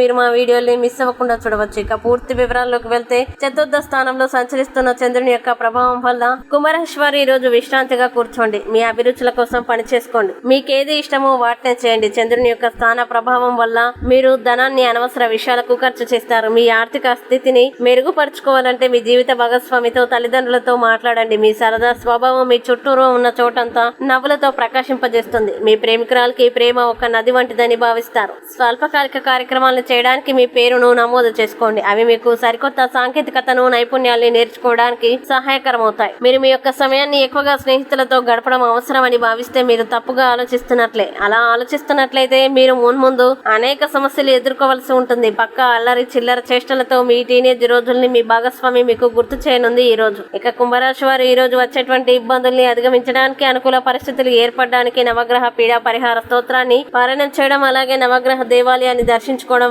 మీరు మా వీడియోని మిస్ అవ్వకుండా చూడవచ్చు. ఇక పూర్తి వివరాల్లోకి వెళ్తే చతుర్థ స్థానంలో సంచరిస్తున్న చంద్రుని యొక్క ప్రభావం వల్ల కుమారేశ్వరి ఈ రోజు విశ్రాంతిగా కూర్చోండి. మీ అభిరుచుల కోసం పని చేసుకోండి మీకు ఏది ఇష్టమో వాటినే చేయండి. చంద్రుని యొక్క స్థాన ప్రభావం వల్ల మీరు ధనాన్ని అనవసర విషయాలకు ఖర్చు చేస్తారు. మీ ఆర్థిక స్థితిని మెరుగుపరుచుకోవాలంటే మీ జీవిత భాగస్వామితో తల్లిదండ్రులతో మాట్లాడండి. మీ సరదా స్వభావం మీ చుట్టూరు ఉన్న చోటంతా నవ్వులతో ప్రకాశింపజేస్తుంది. మీ ప్రేమికురాలకి ప్రేమ ఒక నది వంటిదని భావిస్తారు. స్వల్పకాలిక కార్యక్రమాలను చేయడానికి మీ పేరును నమోదు చేసుకోండి. అవి మీకు సరికొత్త సాంకేతికతను నైపుణ్యాల్ని నేర్చుకోవడానికి సహాయకరమవుతాయి. మీరు మీ యొక్క సమయాన్ని ఎక్కువగా స్నేహితులతో గడపడం అవసరమని భావిస్తే మీరు తప్పుగా ఆలోచిస్తున్నట్లే. అలా ఆలోచిస్తున్నట్లయితే మీరు మున్ముందు అనేక సమస్యలు ఎదుర్కోవాల్సి ఉంటుంది. పక్క అల్లరి చిల్లర చేష్టలతో మీ టీనేజ్ రోజుల్ని మీ భాగస్వామి మీకు గుర్తు చేయనుంది ఈ రోజు. ఇక కుంభరాశి వారు ఈ రోజు వచ్చేటువంటి ఇబ్బందుల్ని అధిగమించడానికి అనుకూల పరిస్థితులు ఏర్పడడానికి నవగ్రహ పీడ పరిహార స్తోత్రాన్ని పారాయణం చేయడం అలాగే నవగ్రహ దేవాలయాన్ని దర్శించుకోవడం